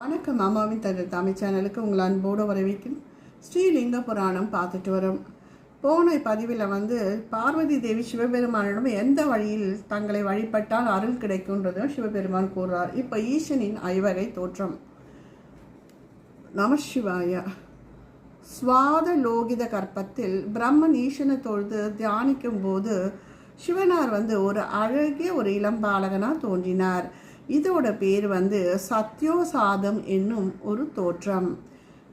வணக்கம் அம்மாவின் தகவல் தமிழ் சேனலுக்கு உங்கள் அன்போடு வரவேற்கும் ஸ்ரீலிங்க புராணம் பார்த்துட்டு வரோம். போன பதிவில் வந்து பார்வதி தேவி சிவபெருமானிடம் எந்த வழியில் தங்களை வழிபட்டால் அருள் கிடைக்கும்ன்றதும் சிவபெருமான் கூறுறார் இப்போ ஈசனின் ஐவகை தோற்றம். நமசிவாய சுவாத லோகித கற்பத்தில் பிரம்மன் ஈசனை தொழுது தியானிக்கும் போது சிவனார் வந்து ஒரு அழகிய ஒரு இளம்பாலகனாக தோன்றினார். இதோட பேர் வந்து சத்யோசாதம் என்னும் ஒரு தோற்றம்.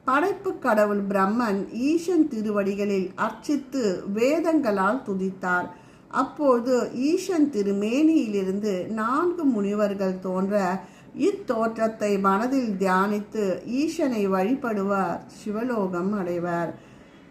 படைப்பு கடவுள் பிரம்மன் ஈசன் திருவடிகளில் அர்ச்சித்து வேதங்களால் துதித்தார். அப்போது ஈசன் திருமேனியிலிருந்து நான்கு முனிவர்கள் தோன்ற இத்தோற்றத்தை மனதில் தியானித்து ஈசனை வழிபடுவார் சிவலோகம் அடைவார்.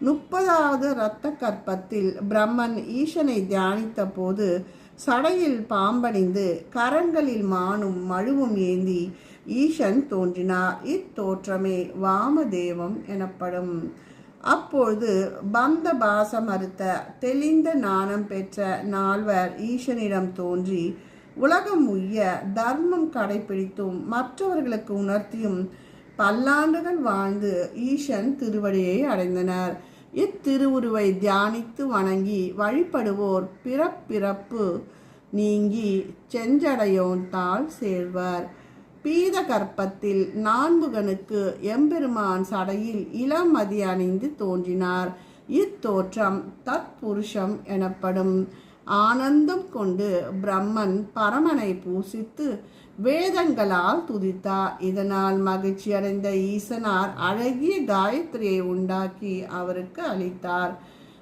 முப்பதாவது இரத்த கற்பத்தில் பிரம்மன் ஈசனை தியானித்த போது சடையில் பாம்பணிந்து கரங்களில் மானும் மழுவும் ஏந்தி ஈசன் தோன்றினார். இத்தோற்றமே வாமதேவம் எனப்படும். அப்பொழுது பந்த பாசம் அறுத்த தெளிந்த நாணம் பெற்ற நால்வர் ஈசனிடம் தோன்றி உலகம் உய்ய தர்மம் கடைபிடித்தும் மற்றவர்களுக்கு உணர்த்தியும் பல்லாண்டுகள் வாழ்ந்து ஈசன் திருவடியை அடைந்தனர். இத்திருவுருவை தியானித்து வணங்கி வழிபடுவோர் பிறப்பிறப்பு நீங்கி செஞ்சடையோன் தாள் சேர்வர் பீத கற்பத்தில் நான்முகனுக்கு எம்பெருமான் சடையில் இளமதி அணிந்து தோன்றினார். இத்தோற்றம் தத்புருஷம் எனப்படும். ஆனந்தம் கொண்டு பிரம்மன் பரமனை பூசித்து வேதங்களால் துதித்தார் இதனால் மகிழ்ச்சி அடைந்த ஈசனார் அழகிய காயத்ரியை உண்டாக்கி அவருக்கு அளித்தார்.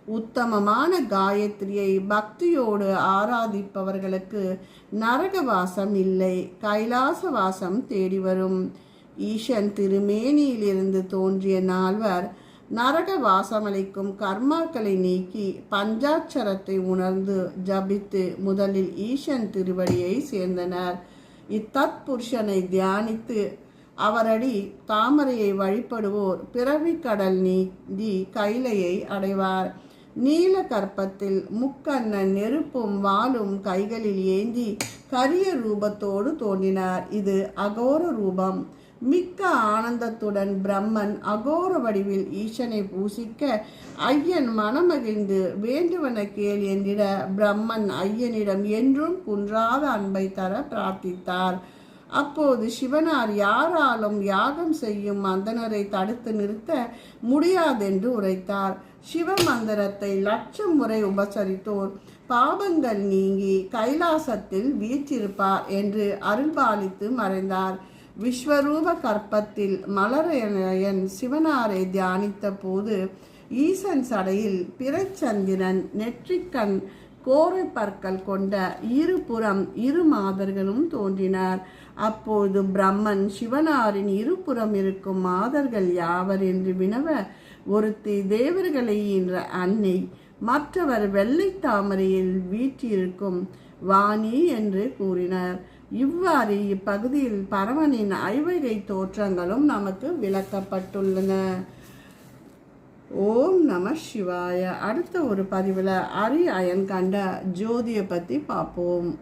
உத்தமமான காயத்ரியை பக்தியோடு ஆராதிப்பவர்களுக்கு நரகவாசம் இல்லை கைலாசவாசம் தேடி வரும். ஈசன் திருமேனியிலிருந்து தோன்றிய நால்வர் நரக வாசமளிக்கும் கர்மாக்களை நீக்கி பஞ்சாட்சரத்தை உணர்ந்து ஜபித்து முதலில் ஈசன் திருவடியை சேர்ந்தனர். இத்தத்புருஷனை தியானித்து அவரடி தாமரையை வழிபடுவோர் பிறவி கடல் நீந்தி கைலையை அடைவார். நீல கற்பத்தில் முக்கண்ணன் நெருப்பும் வாலும் கைகளில் ஏந்தி கரிய ரூபத்தோடு தோன்றினார். இது அகோர ரூபம். மிக்க ஆனந்தத்துடன் பிரம்மன் அகோர வடிவில் ஈசனை பூசிக்க ஐயன் மனமகிழ்ந்து வேண்டுவன கேள் என்றிட பிரம்மன் ஐயனிடம் என்றும் குன்றாத அன்பை தர பிரார்த்தித்தார். அப்போது சிவனார் யாராலும் யாகம் செய்யும் அந்தனரை தடுத்து நிறுத்த முடியாதென்று உரைத்தார். சிவ மந்திரத்தை லட்சம் முறை உபசரித்தோர். பாபங்கள் நீங்கி கைலாசத்தில் வீற்றிருப்பார் என்று அருள்பாலித்து மறைந்தார். விஸ்வரூப கற்பத்தில் மலரையன் சிவனாரை தியானித்த போது ஈசன் சடையில் பிறச்சந்திரன் நெற்றிக்கண் கோரை பற்கள் கொண்ட இருபுறம் இரு மாதர்களும் தோன்றினார். அப்போது பிரம்மன் சிவனாரின் இருபுறம் இருக்கும் மாதர்கள் யாவர் என்று வினவ ஒருத்தி தேவர்களை என்ற அன்னை மற்றவர் வெள்ளை தாமரையில் வீற்றிருக்கும் வாணி என்று கூறினார். இவ்வாறு இப்பகுதியில் பரவனின் ஐவகை தோற்றங்களும் நமக்கு விளக்கப்பட்டுள்ளன. ஓம் நம சிவாய. அடுத்த ஒரு பதிவில் அரி அயன் கண்ட ஜோதியை பற்றி பார்ப்போம்.